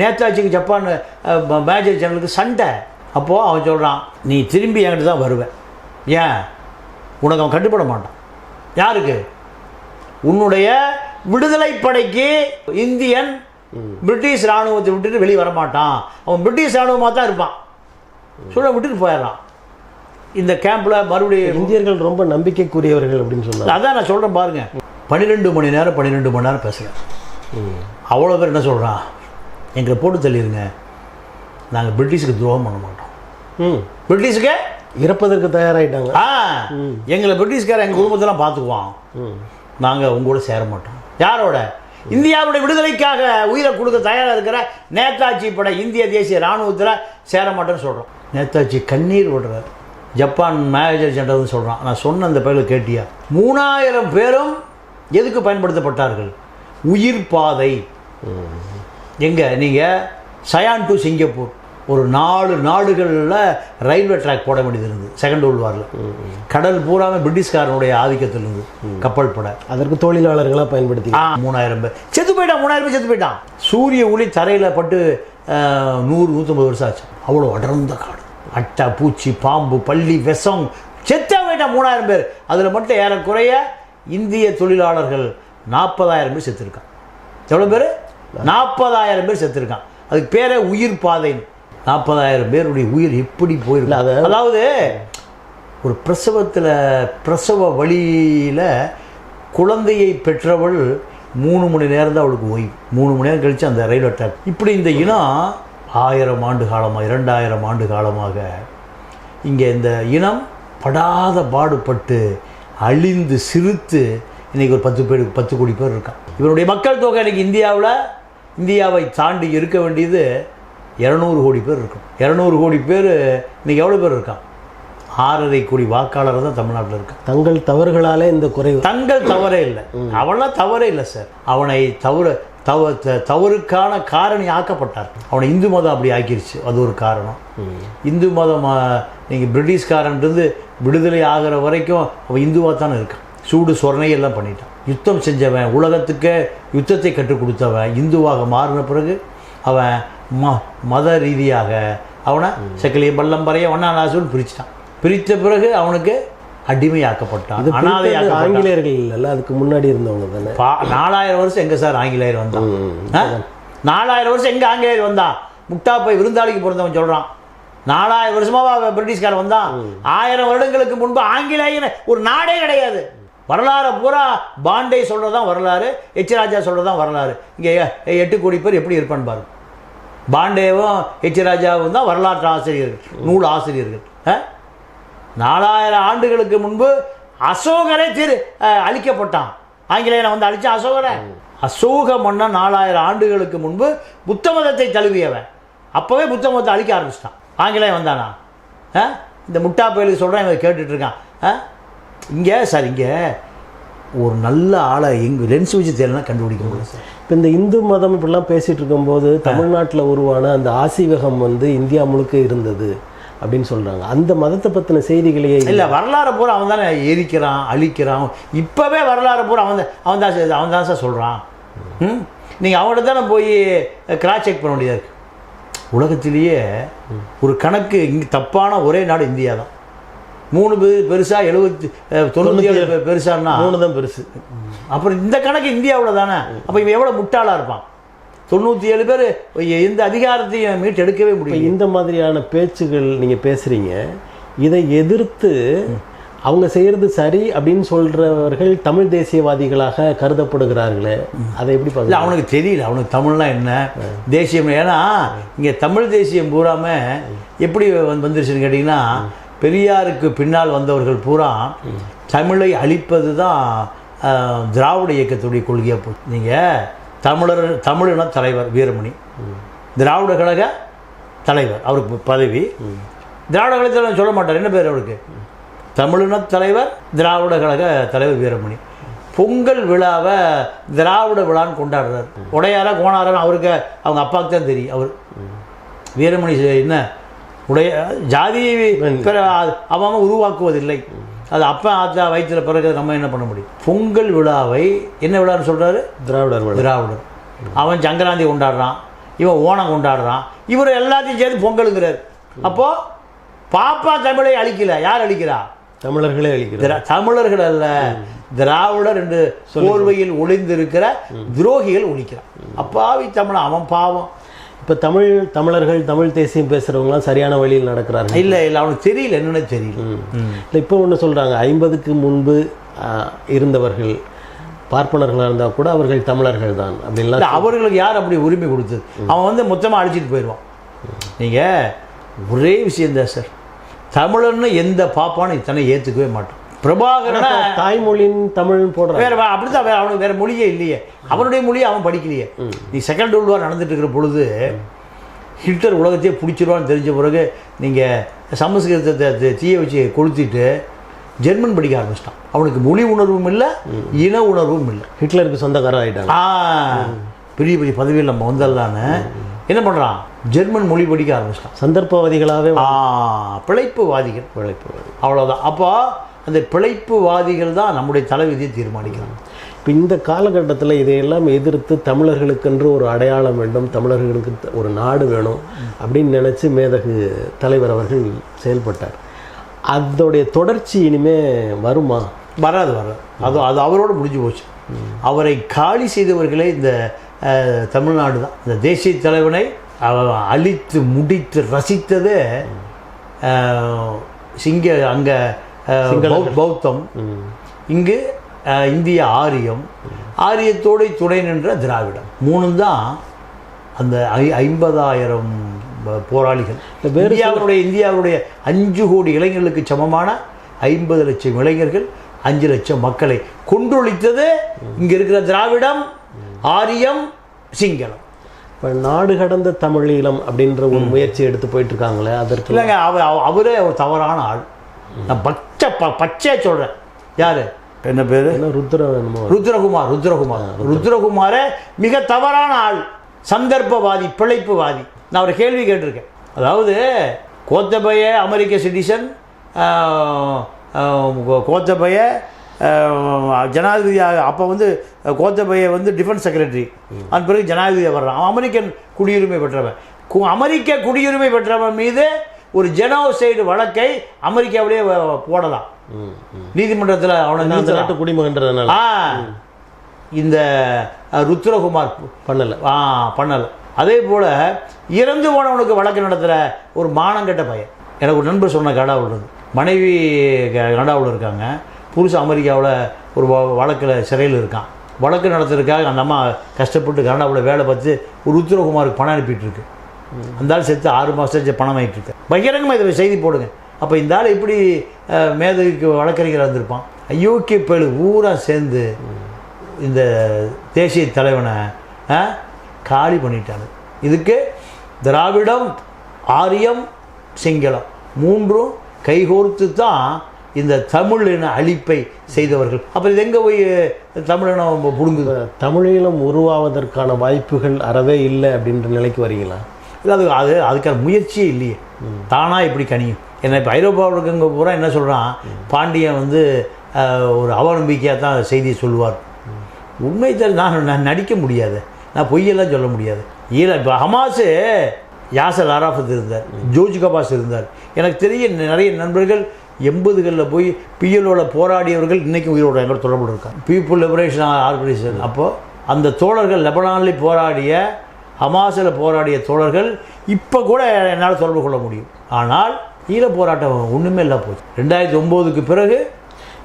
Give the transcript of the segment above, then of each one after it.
நேதாஜிக்கு Japan major ஜெனரலுக்கு சண்டை. அப்போது அவன் சொல்கிறான் நீ திரும்பி என்கிட்ட தான் வருவேன் ஏன்? உனக்கு அவன் கட்டுப்பட மாட்டான். யாருக்கு? உன்னுடைய விடுதலை படைக்கு இந்தியன் பிரிட்டிஷ் ராணுவத்தை விட்டுட்டு வெளியே வர மாட்டான். அவன் பிரிட்டிஷ் ராணுவமாக தான் இருப்பான். சொல்ல விட்டுட்டு போயிடுறான். இந்த கேம்பில் மறுபடியும் இந்தியர்கள் ரொம்ப நம்பிக்கைக்குரியவர்கள் அப்படின்னு சொன்னாங்க. அதான் நான் சொல்கிறேன் பாருங்க. பன்னிரெண்டு மணி நேரம் பன்னிரெண்டு மணி நேரம் பேசுகிறேன் அவ்வளோ பேர் என்ன சொல்கிறான் எங்களை போட்டு தள்ளிடுங்க நாங்கள் பிரிட்டிஷுக்கு துரோகம் பண்ண மாட்டோம். பிரிட்டிஷுக்கு? இறப்பதற்கு தயாராயிட்டாங்க. ஆ. எங்களை பிரிட்டிஷ்கார எங்கள் குடும்பத்தெல்லாம் பார்த்துக்குவான். ம். நாங்கள் உங்களோட சேர மாட்டோம். யாரோட? இந்தியாவுடைய விடுதலைக்காக உயிரை கொடுக்க தயாராக இருக்கிற நேதாஜி பட இந்திய தேசிய இராணுவத்தில் சேர மாட்டேன்னு சொல்கிறோம் நேதாஜி கண்ணீர் விடுறார். ஜப்பான் மேஜர் ஜெனரல்னு சொல்கிறான் நான் சொன்ன அந்த பயில கேட்டியா? மூணாயிரம் பேரும் எதுக்கு பயன்படுத்தப்பட்டார்கள்? உயிர் பாதை. எங்கே? நீங்கள் சயான் டு சிங்கப்பூர் ஒரு நாலு நாடுகளில் ரயில்வே ட்ராக் போட வேண்டியது இருந்தது. செகண்ட் வேர்ல்டு வாரில் கடல் பூராமே பிரிட்டிஷ்காரனுடைய ஆதிக்கத்தில் இருந்தது கப்பல் பட அதற்கு தொழிலாளர்களாக பயன்படுத்தி. ஆ மூணாயிரம் பேர். செத்து போயிட்டான் மூணாயிரம் பேர் செத்து போயிட்டான். சூரிய ஒளி தரையில் பட்டு நூறு நூற்றம்பது வருஷம் ஆச்சு. அவ்வளோ அடர்ந்த காடு. அட்டை பூச்சி பாம்பு பள்ளி விஷம். செத்தா போயிட்டான் மூணாயிரம் பேர். அதில் மட்டும் ஏறக்குறைய இந்திய தொழிலாளர்கள் நாற்பதாயிரம் பேர் செத்துருக்கான் எவ்வளோ பேர்? நாற்பதாயிரம் பேர் செத்துருக்கான். அதுக்கு பேரே உயிர் பாதைன்னு. நாற்பதாயிரம் பேருடைய உயிர் எப்படி போயிருக்கு அது- அதாவது ஒரு பிரசவத்தில் பிரசவ வழியில் குழந்தையை பெற்றவள் மூணு மணி நேரம் தான் அவளுக்கு ஓய்வு. மூணு மணி நேரம் கழித்து அந்த ரயில் ட்ராக். இப்படி இந்த இனம் ஆயிரம் ஆண்டு காலமாக இரண்டாயிரம் ஆண்டு காலமாக இங்கே இந்த இனம் படாத பாடுபட்டு அழிந்து சிரித்து இன்னைக்கு ஒரு பத்து பேர் பத்து கோடி பேர் இருக்கான். இவருடைய மக்கள் தொகை இன்னைக்கு இந்தியாவில் இந்தியாவை தாண்டி இருக்க வேண்டியது இரநூறு கோடி பேர் இருக்கும். இரநூறு கோடி பேர் இன்னைக்கு எவ்வளோ பேர் இருக்கான்? ஆறரை கோடி வாக்காளர் தான் தமிழ்நாட்டில் இருக்கான். தங்கள் தவறுகளாலே இந்த குறைவு. தங்கள் தவறே இல்லை. அவன்லாம் தவறே இல்லை சார். அவனை தவறு தவ தவறுக்கான காரணி ஆக்கப்பட்டார். அவனை இந்து மதம் அப்படி ஆக்கிருச்சு. அது ஒரு காரணம். இந்து மதம் நீங்கள் பிரிட்டிஷ்காரன்றது விடுதலை ஆகிற வரைக்கும் அவன் இந்துவாக தானே இருக்கான். சூடு சொரணை எல்லாம் பண்ணிட்டான். யுத்தம் செஞ்சவன் உலகத்துக்கு யுத்தத்தை கற்றுக் கொடுத்தவன் இந்துவாக மாறின பிறகு அவன் ம மத ரீதியாக அவனை செக்கிலிய பள்ளம் பறைய ஒன்னா நாசுன்னு பிரிச்சிட்டான். பிரித்த பிறகு அவனுக்கு அடிமையாக்கப்பட்டான் அனாதையாக்கப்பட்டான். ஆங்கிலேயர்கள் இல்லைல்ல அதுக்கு முன்னாடி இருந்தவங்க தானே? பா நாலாயிரம் வருஷம் எங்கே சார் ஆங்கிலேயர் வந்தான்? நாலாயிரம் வருஷம் எங்கே ஆங்கிலேயர் வந்தான்? முட்டா போய் விருந்தாளிக்கு பிறந்தவன் சொல்கிறான் நாலாயிரம் வருஷமாக அவன் பிரிட்டிஷ்காரன் வந்தான்? ஆயிரம் வருடங்களுக்கு முன்பு ஆங்கிலேயன் ஒரு நாடே கிடையாது. வரலாறு பூரா பாண்டே சொல்கிறது தான் வரலாறு எச் ராஜா சொல்கிறது தான் வரலாறு இங்கே எட்டு கோடி பேர் எப்படி இருப்பான்னு பாருங்க பாண்டேவும் எச் ராஜாவும் தான் வரலாற்று ஆசிரியர்கள் நூல் ஆசிரியர்கள்? நாலாயிரம் ஆண்டுகளுக்கு முன்பு அசோகரே திரு அழிக்கப்பட்டான். ஆங்கிலேயனை வந்து அழிச்ச அசோகரை. அசோக மன்னன் நாலாயிரம் ஆண்டுகளுக்கு முன்பு புத்த மதத்தை தழுவியவன். அப்போவே புத்த மதத்தை அழிக்க ஆரம்பிச்சிட்டான். ஆங்கிலேயன் வந்தானா? இந்த முட்டா பயலுக்கு சொல்கிறேன் இவன் ஆ? இங்கே சார் இங்கே. ஒரு நல்ல ஆளை எங்க லென்ஸ் வச்சு தேடலாம் கண்டுபிடிக்க முடியும் சார். இப்போ இந்த இந்து மதம் இப்படிலாம் பேசிட்டு இருக்கும்போது தமிழ்நாட்டில் உருவான அந்த ஆசிவகம் வந்து இந்தியா முழுக்க இருந்தது அப்படின்னு சொல்றாங்க. அந்த மதத்தை பற்றின செய்திகளையே இல்லை வரலாறு பூரா அவன் தானே எரிக்கிறான் அழிக்கிறான். இப்போவே வரலாறு பூரா அவன் தான் அவன் தான் அவன் தான் சார் சொல்கிறான் ம்? நீங்கள் அவன்கிட்ட தானே போய் கிராஸ் செக் பண்ண வேண்டியதாக இருக்கு? உலகத்திலேயே ஒரு கணக்கு இங்கே தப்பான ஒரே நாடு இந்தியா தான் மூணு பேர் பெருசா எழுபத்தி தொண்ணூற்றி ஏழு பேர் பெருசான்னா? மூணு தான் பெருசு. அப்புறம் இந்த கணக்கு இந்தியாவில் தானே? அப்போ இவன் எவ்வளோ முட்டாளாக இருப்பான்? தொண்ணூற்றி ஏழு பேர் எந்த அதிகாரத்தையும் மீட்டு எடுக்கவே முடியும் இந்த மாதிரியான பேச்சுகள் நீங்கள் பேசுகிறீங்க இதை எதிர்த்து அவங்க செய்கிறது சரி அப்படின்னு சொல்கிறவர்கள் தமிழ் தேசியவாதிகளாக கருதப்படுகிறார்களே. அதை எப்படி பார்க்க அவனுக்கு தெரியல. அவனுக்கு தமிழ்னா என்ன? தேசியம் ஏன்னா இங்கே தமிழ் தேசியம் பூராம எப்படி வந்து வந்துருச்சுன்னு கேட்டிங்கன்னா பெரியாருக்கு பின்னால் வந்தவர்கள் பூரா தமிழை அழிப்பது தான் திராவிட இயக்கத்துடைய கொள்கையாக போச்சு நீங்கள் தமிழர் தமிழின தலைவர் வீரமணி. திராவிட கழக தலைவர் அவருக்கு பதவி. திராவிட கழக தலைவர் சொல்ல மாட்டார் என்ன பேர் அவருக்கு. தமிழின தலைவர் திராவிட கழக தலைவர் வீரமணி. பொங்கல் விழாவை திராவிட விழான்னு கொண்டாடுறாரு. உடையாரா கோணாரா அவருக்கு அவங்க அப்பாவுக்கு தான் தெரியும் அவர். வீரமணி என்ன உடைய ஜாதி பிற அவன் உருவாக்குவதில்லை. அது அப்பா ஆத்தா வயிற்றுல பிறகு நம்ம என்ன பண்ண முடியும்? பொங்கல் விழாவை என்ன விழான்னு சொல்றாரு? திராவிடர். திராவிடர். அவன் சங்கராந்தி கொண்டாடுறான் இவன் ஓணம் கொண்டாடுறான் இவர் எல்லாத்தையும் சேர்த்து பொங்கலுங்கிறார். அப்போ பாப்பா தமிழை அழிக்கல. யார் அழிக்கிறா? தமிழர்களே அழிக்கிறார் தமிழர்கள் அல்ல. திராவிடர் என்று போர்வையில் ஒளிந்திருக்கிற துரோகிகள் ஒழிக்கிறான் அப்பாவி தமிழன் அவன் பாவம். இப்போ தமிழ் தமிழர்கள் தமிழ் தேசியம் பேசுகிறவங்களாம் சரியான வழியில் நடக்கிறார்கள். இல்ல இல்ல அவனுக்கு தெரியல என்னன்னு தெரியல. இல்லை இப்போ ஒன்று சொல்கிறாங்க ஐம்பதுக்கு முன்பு இருந்தவர்கள் பார்ப்பனர்களாக இருந்தால் கூட அவர்கள் தமிழர்கள் தான் அப்படின்லாம் இல்ல, அவர்களுக்கு யார் அப்படி உரிமை கொடுத்தது? அவன் வந்து மொத்தமா அழிச்சிட்டு போயிடுவான். நீங்க ஒரே விஷயம்தான் சார். தமிழன்னு எந்த பாப்பானும் இத்தனை ஏத்துக்கவே மாட்டான். பிரபாகரனை தாய்மொழியின் தமிழ்னு போடுறாங்க. வேற அப்படிதான் வேற அவனுக்கு வேற மொழியே இல்லையே. அவனுடைய மொழியை அவன் படிக்கலையே. நீ செகண்ட் வேர்ல்டு வார் நடந்துட்டு இருக்கிற பொழுது ஹிட்லர் உலகத்தையே பிடிச்சிருவான்னு தெரிஞ்ச பிறகு நீங்கள் சமஸ்கிருதத்தை தீய வச்சு கொளுத்திட்டு ஜெர்மன் படிக்க ஆரம்பிச்சிட்டான். அவனுக்கு மொழி உணர்வும் இல்லை இன உணர்வும் இல்லை. ஹிட்லருக்கு சொந்தக்காரர் ஆயிட்டாங்க. ஆ. பெரிய பெரிய பதவியில் நம்ம வந்தல்லான்னு என்ன பண்ணுறான் ஜெர்மன் மொழி படிக்க ஆரம்பிச்சிட்டான். சந்தர்ப்பவாதிகளாகவே ஆ பிழைப்புவாதிகள். உழைப்பு அவ்வளோதான் அப்போ அந்த பிழைப்புவாதிகள் தான் நம்முடைய தலைவிதியை தீர்மானிக்கிறாங்க. இப்போ இந்த காலகட்டத்தில் இதையெல்லாம் எதிர்த்து தமிழர்களுக்கென்று ஒரு அடையாளம் வேண்டும் தமிழர்களுக்கு ஒரு நாடு வேணும் அப்படின்னு நினச்சி மேதகு தலைவர் அவர்கள் செயல்பட்டார். அதோடைய தொடர்ச்சி இனிமே வருமா? வராது வராது. அது அது அவரோட முடிஞ்சு போச்சு. அவரை காலி செய்தவர்களே இந்த தமிழ்நாடு தான். இந்த தேசிய தலைவனை அழித்து முடித்து ரசித்ததே சிங்க அங்கே பௌத்தம். இங்கு இந்திய ஆரியம். ஆரியத்தோடு துணை நின்ற திராவிடம். மூணும் தான் அந்த ஐ ஐம்பதாயிரம் போராளிகள். இந்தியாவுடைய இந்தியாவுடைய அஞ்சு கோடி இளைஞர்களுக்கு சமமான ஐம்பது லட்சம் இளைஞர்கள் அஞ்சு லட்சம் மக்களை கொன்றொழித்தது இங்க இருக்கிற திராவிடம் ஆரியம் சிங்களம். இப்போ நாடு கடந்த தமிழீழம் அப்படின்ற ஒரு முயற்சி எடுத்து போயிட்டு இருக்காங்களே அதற்கு இல்லைங்க அவர் அவ- அவரே ஒரு தவறான ஆள். நான் பச்சை ப பச்சையாக சொல்கிறேன் யாரு? என்ன பேர்? என்ன ருத்ர ருத்ரகுமார் ருத்ரகுமார். ருத்ரகுமாரே மிக தவறான ஆள் சந்தர்ப்பவாதி பிழைப்புவாதி. நான் ஒரு கேள்வி கேட்டிருக்கேன். அதாவது கோத்தபய அமெரிக்க சிட்டிசன் கோத்தபய ஜனாதிபதியாக அப்போ வந்து கோத்தபய வந்து டிஃபென்ஸ் செக்ரட்டரி அதன் பிறகு ஜனாதிபதியாக வர்றான். அவன் அமெரிக்கன் குடியுரிமை பெற்றவன். அமெரிக்க குடியுரிமை பெற்றவன் மீது ஒரு ஜெனோசைடு வழக்கை அமெரிக்காவிலேயே போடலாம். நீதிமன்றத்தில் அவனை நிறுத்தலாம். நாட்டு குடிமகன்றதுனால. இந்த ருத்ரகுமார் பண்ணலை. ஆ பண்ணலை. அதே போல் இறந்து போனவனுக்கு வழக்கு நடத்துகிற ஒரு மானங்கெட்ட பையன். எனக்கு ஒரு நண்பர் சொன்ன கனடாவில் இருந்து. மனைவி கனடாவில் இருக்காங்க. புருஷன் அமெரிக்காவில் ஒரு வழக்கில் சிறையில் இருக்கான். வழக்கு நடத்துறதுக்காக அந்த அம்மா கஷ்டப்பட்டு கனடாவில் வேலை பார்த்து ஒரு ருத்ரகுமாருக்கு பணம் அனுப்பிட்டு இருக்கு. அந்த ஆள் செத்து ஆறு மாதம் பணம் இருக்கு. பகிரங்கமாக இதை செய்தி போடுங்க. அப்போ இந்த ஆள் எப்படி அஹ், மேதவிக்கு வழக்கறிஞராக இருந்திருப்பான். அயோக்கிய பேழு ஊரா சேர்ந்து இந்த தேசிய தலைவனை காலி பண்ணிட்டாங்க இதுக்கு திராவிடம் ஆரியம் சிங்களம் மூன்றும் கைகோர்த்து தான் இந்த தமிழின அழிப்பை செய்தவர்கள். அப்புறம் இது எங்கே போய் தமிழினம் புடுங்குது? தமிழீழம் உருவாவதற்கான வாய்ப்புகள் அறவே இல்லை அப்படின்ற நிலைக்கு வரீங்களா? இல்லை அது அது அதுக்கான முயற்சியே இல்லையே. தானாக எப்படி கனியும். ஏன்னா இப்போ ஐரோப்பாவில் இருக்கவங்க பூரா என்ன சொல்கிறான் பாண்டியன் வந்து ஒரு அவநம்பிக்கையாக தான் செய்தியை சொல்லுவார். உண்மை தர நான் நான் நடிக்க முடியாது. நான் பொய்யெல்லாம் சொல்ல முடியாது. ஈர இப்போ ஹமாஸு யாசர் அராஃபத் இருந்தார். ஜோர்ஜ் கபாஸ் இருந்தார். எனக்கு தெரிய நிறைய நண்பர்கள் எண்பதுகளில் போய் பிஎல்ஓல போராடியவர்கள் இன்றைக்கும் உயிரோட எங்களோட தொடர்பு இருக்காங்க பீப்புள் லிபரேஷன் ஆர்கனைசேஷன். அப்போது அந்த தோழர்கள் லெபனானில் போராடிய ஹமாஸில் போராடிய தோழர்கள் இப்போ கூட என்னால் தொடர்பு கொள்ள முடியும். ஆனால் ஈழ போராட்டம் ஒன்றுமே இல்லை போச்சு. ரெண்டாயிரத்தி ஒம்போதுக்கு பிறகு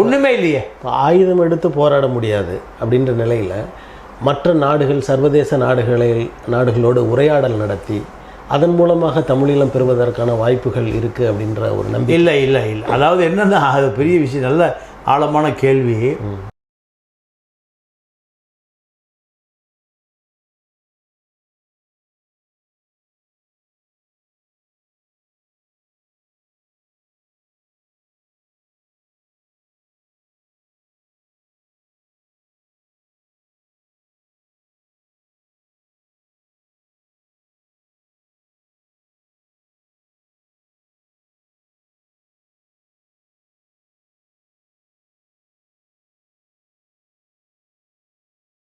ஒன்றுமே இல்லையே. இப்போ ஆயுதம் எடுத்து போராட முடியாது அப்படின்ற நிலையில் மற்ற நாடுகள் சர்வதேச நாடுகளை நாடுகளோடு உரையாடல் நடத்தி அதன் மூலமாக தமிழீழம் பெறுவதற்கான வாய்ப்புகள் இருக்குது அப்படின்ற ஒரு நம்பிக்கை. இல்லை இல்லை இல்லை. அதாவது என்னன்னா அது பெரிய விஷயம் நல்ல ஆழமான கேள்வி.